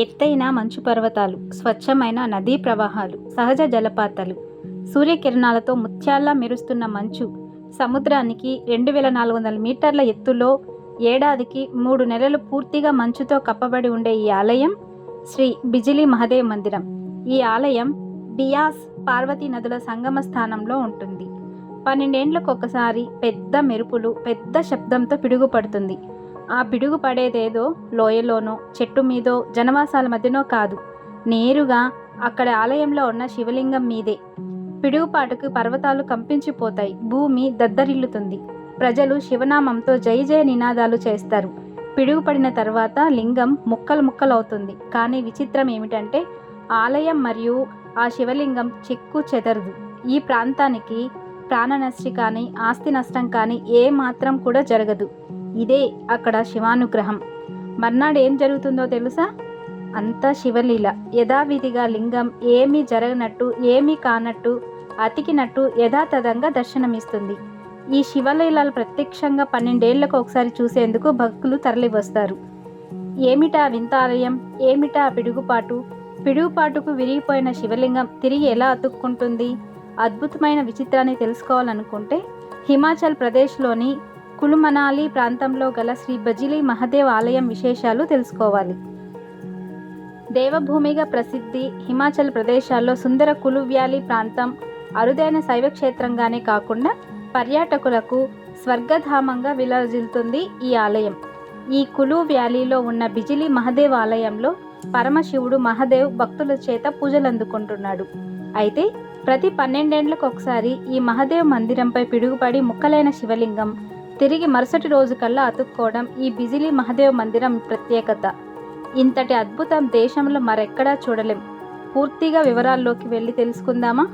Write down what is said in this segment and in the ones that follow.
ఎత్తైన మంచు పర్వతాలు స్వచ్ఛమైన నదీ ప్రవాహాలు సహజ జలపాతాలు. సూర్యకిరణాలతో ముత్యాల్లా మెరుస్తున్న మంచు సముద్రానికి రెండు వేల నాలుగు వందల మీటర్ల ఎత్తులో ఏడాదికి మూడు నెలలు పూర్తిగా మంచుతో కప్పబడి ఉండే ఈ ఆలయం శ్రీ బిజిలీ మహదేవ్ మందిరం. ఈ ఆలయం బియాస్ పార్వతీ నదుల సంగమ స్థానంలో ఉంటుంది. పన్నెండేండ్లకు ఒకసారి పెద్ద మెరుపులు పెద్ద శబ్దంతో పిడుగుపడుతుంది. ఆ పిడుగు పడేదేదో లోయలోనో చెట్టు మీదో జనవాసాల మధ్యనో కాదు. నేరుగా అక్కడ ఆలయంలో ఉన్న శివలింగం మీదే. పిడుగుపాటుకు పర్వతాలు కంపించిపోతాయి. భూమి దద్దరిల్లుతుంది. ప్రజలు శివనామంతో జై జయ నినాదాలు చేస్తారు. పిడుగుపడిన తర్వాత లింగం ముక్కలు ముక్కలవుతుంది. కానీ విచిత్రం ఏమిటంటే ఆలయం మరియు ఆ శివలింగం చెక్కు చెదరదు. ఈ ప్రాంతానికి ప్రాణ నష్టి కానీ ఆస్తి నష్టం కానీ ఏ మాత్రం కూడా జరగదు. ఇదే అక్కడ శివానుగ్రహం. మర్నాడు ఏం జరుగుతుందో తెలుసా? అంతా శివలీల. యథావిధిగా లింగం ఏమీ జరగనట్టు ఏమీ కానట్టు అతికినట్టు యథాతథంగా దర్శనమిస్తుంది. ఈ శివలీలలు ప్రత్యక్షంగా పన్నెండేళ్ళకు ఒకసారి చూసేందుకు భక్తులు తరలివస్తారు. ఏమిటా వింత ఆలయం ఏమిటా పిడుగుపాటు? పిడుగుపాటుకు విరిగిపోయిన శివలింగం తిరిగి ఎలా అతుక్కుంటుంది? అద్భుతమైన విచిత్రాన్ని తెలుసుకోవాలనుకుంటే హిమాచల్ ప్రదేశ్లోని కులుమనాలి ప్రాంతంలో గల శ్రీ బజిలీ మహదేవ్ ఆలయం విశేషాలు తెలుసుకోవాలి. దేవభూమిగా ప్రసిద్ధి హిమాచల్ ప్రదేశాల్లో సుందర కులు వ్యాలీ ప్రాంతం అరుదైన శైవ క్షేత్రంగానే కాకుండా పర్యాటకులకు స్వర్గధామంగా విలజిల్తుంది ఈ ఆలయం. ఈ కులు వ్యాలీలో ఉన్న బిజిలీ మహదేవ్ ఆలయంలో పరమశివుడు మహదేవ్ భక్తుల చేత పూజలు అందుకుంటున్నాడు అయితే ప్రతి పన్నెండేండ్లకు ఒకసారి ఈ మహదేవ్ మందిరంపై పిడుగుపడి ముక్కలైన శివలింగం తిరిగి మరుసటి రోజు కల్లా అతుక్కోవడం ఈ బిజిలీ మహదేవ్ మందిరం ప్రత్యేకత. ఇంతటి అద్భుతం దేశంలో మరెక్కడా చూడలేం. పూర్తిగా వివరాల్లోకి వెళ్ళి తెలుసుకుందామా?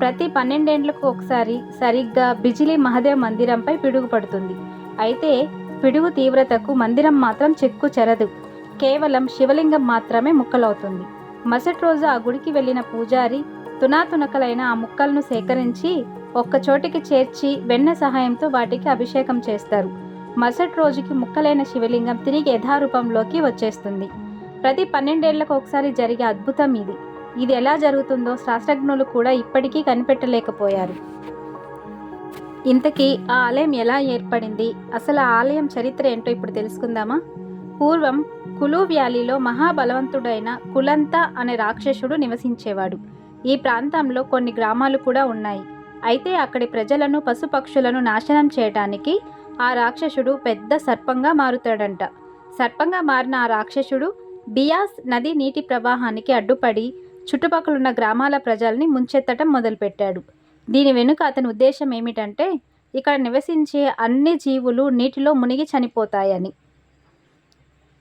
ప్రతి పన్నెండేండ్లకు ఒకసారి సరిగ్గా బిజిలీ మహదేవ్ మందిరంపై పిడుగు పడుతుంది. అయితే పిడుగు తీవ్రతకు మందిరం మాత్రం చెక్కు చెరదు. కేవలం శివలింగం మాత్రమే ముక్కలవుతుంది. మరుసటి రోజు ఆ గుడికి వెళ్ళిన పూజారి తునాతునకలైన ఆ ముక్కలను సేకరించి ఒక్క చోటికి చేర్చి వెన్న సహాయంతో వాటికి అభిషేకం చేస్తారు. మరుసటి రోజుకి ముక్కలైన శివలింగం తిరిగి యథారూపంలోకి వచ్చేస్తుంది. ప్రతి పన్నెండేళ్ళకు ఒకసారి జరిగే అద్భుతం ఇది. ఇది ఎలా జరుగుతుందో శాస్త్రజ్ఞులు కూడా ఇప్పటికీ కనిపెట్టలేకపోయారు. ఇంతకీ ఆ ఆలయం ఎలా ఏర్పడింది? అసలు ఆ ఆలయం చరిత్ర ఏంటో ఇప్పుడు తెలుసుకుందామా? పూర్వం కులు వ్యాలీలో మహాబలవంతుడైన కులంత అనే రాక్షసుడు నివసించేవాడు. ఈ ప్రాంతంలో కొన్ని గ్రామాలు కూడా ఉన్నాయి. అయితే అక్కడి ప్రజలను పశుపక్షులను నాశనం చేయటానికి ఆ రాక్షసుడు పెద్ద సర్పంగా మారుతాడంట. సర్పంగా మారిన ఆ రాక్షసుడు బియాస్ నది నీటి ప్రవాహానికి అడ్డుపడి చుట్టుపక్కలున్న గ్రామాల ప్రజల్ని ముంచెత్తటం మొదలుపెట్టాడు. దీని వెనుక అతని ఉద్దేశం ఏమిటంటే ఇక్కడ నివసించే అన్ని జీవులు నీటిలో మునిగి చనిపోతాయని.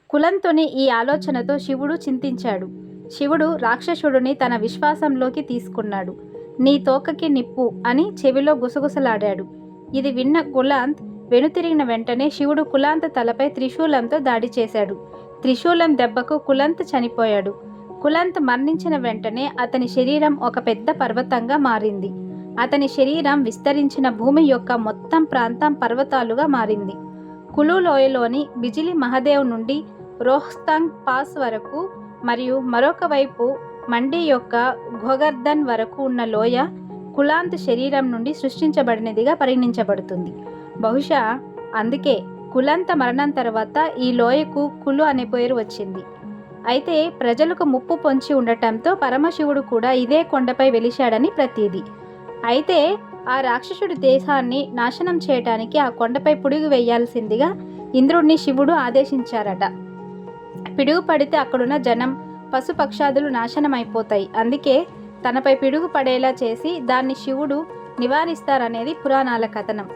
కులంతుని ఈ ఆలోచనతో శివుడు చింతించాడు. శివుడు రాక్షసుడిని తన విశ్వాసంలోకి తీసుకున్నాడు. నీ తోకకి నిప్పు అని చెవిలో గుసగుసలాడాడు. ఇది విన్న కులాంత్ వెనుతిరిగిన వెంటనే శివుడు కులాంత్ తలపై త్రిశూలంతో దాడి చేశాడు. త్రిశూలం దెబ్బకు కులంత్ చనిపోయాడు. కులంత్ మరణించిన వెంటనే అతని శరీరం ఒక పెద్ద పర్వతంగా మారింది. అతని శరీరం విస్తరించిన భూమి యొక్క మొత్తం ప్రాంతం పర్వతాలుగా మారింది. కులు లోయలోని బిజిలి మహదేవ్ నుండి రోహ్తాంగ్ పాస్ వరకు మరియు మరొక వైపు మండి యొక్క ఘోగర్ధన్ వరకు ఉన్న లోయ కులాంత్ శరీరం నుండి సృష్టించబడినదిగా పరిగణించబడుతుంది. బహుశా అందుకే కులంత మరణం తర్వాత ఈ లోయకు కులు అనే పేరు వచ్చింది. అయితే ప్రజలకు ముప్పు పొంచి ఉండటంతో పరమశివుడు కూడా ఇదే కొండపై వెలిశాడని ప్రతీది. అయితే ఆ రాక్షసుడి దేశాన్ని నాశనం చేయటానికి ఆ కొండపై పిడుగు వేయాల్సిందిగా ఇంద్రుడిని శివుడు ఆదేశించారట. పిడుగు పడితే అక్కడున్న జనం పశుపక్షాదులు నాశనం అయిపోతాయి అందుకే తనపై పిడుగు పడేలా చేసి దాన్ని శివుడు నివారిస్తారనేది పురాణాల కథనం.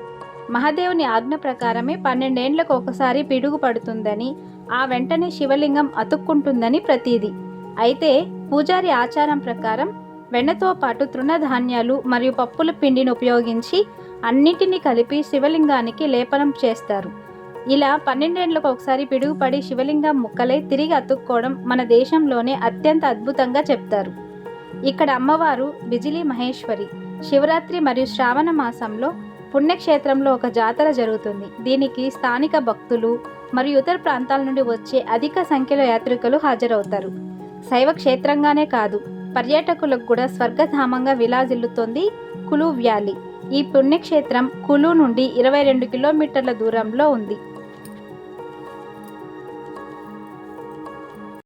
మహాదేవుని ఆజ్ఞ ప్రకారమే పన్నెండేండ్లకు ఒకసారి పిడుగు పడుతుందని ఆ వెంటనే శివలింగం అతుక్కుంటుందని ప్రతీది. అయితే పూజారి ఆచారం ప్రకారం వెన్నతో పాటు తృణధాన్యాలు మరియు పప్పుల పిండిని ఉపయోగించి అన్నిటినీ కలిపి శివలింగానికి లేపనం చేస్తారు. ఇలా పన్నెండేండ్లకు ఒకసారి పిడుగుపడి శివలింగం ముక్కలై తిరిగి అతుక్కోవడం మన దేశంలోనే అత్యంత అద్భుతంగా చెప్తారు. ఇక్కడ అమ్మవారు బిజిలీ మహేశ్వరి. శివరాత్రి మరియు శ్రావణ మాసంలో పుణ్యక్షేత్రంలో ఒక జాతర జరుగుతుంది. దీనికి స్థానిక భక్తులు మరియు ఇతర ప్రాంతాల నుండి వచ్చే అధిక సంఖ్యలో యాత్రికులు హాజరవుతారు. శైవ క్షేత్రంగానే కాదు పర్యాటకులకు కూడా స్వర్గధామంగా విలాజిల్లుతోంది కులు వ్యాలీ. ఈ పుణ్యక్షేత్రం కులు నుండి ఇరవై రెండు కిలోమీటర్ల దూరంలో ఉంది.